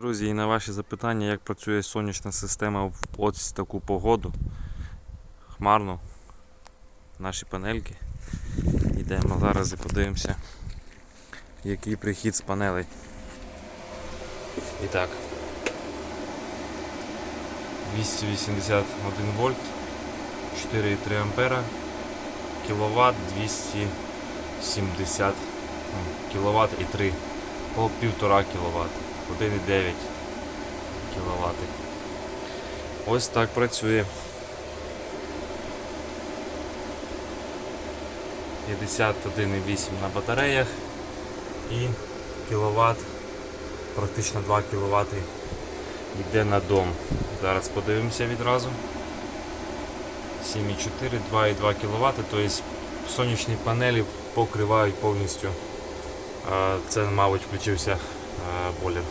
Друзі, і на ваші запитання, як працює сонячна система в ось таку погоду. Хмарно. Наші панельки. Йдемо зараз і подивимося, який прихід з панелей. І так. 281 вольт, 4,3 ампера, кіловат 270 кіловат і 3, пол півтора кіловат. 1,9 кВт. Ось так працює. 51,8 на батареях і кіловат, практично 2 кВт йде на дом. Зараз подивимося відразу. 7,4, 2,2 кВт, тобто сонячні панелі покривають повністю. Це, мабуть, включився е, бойлер.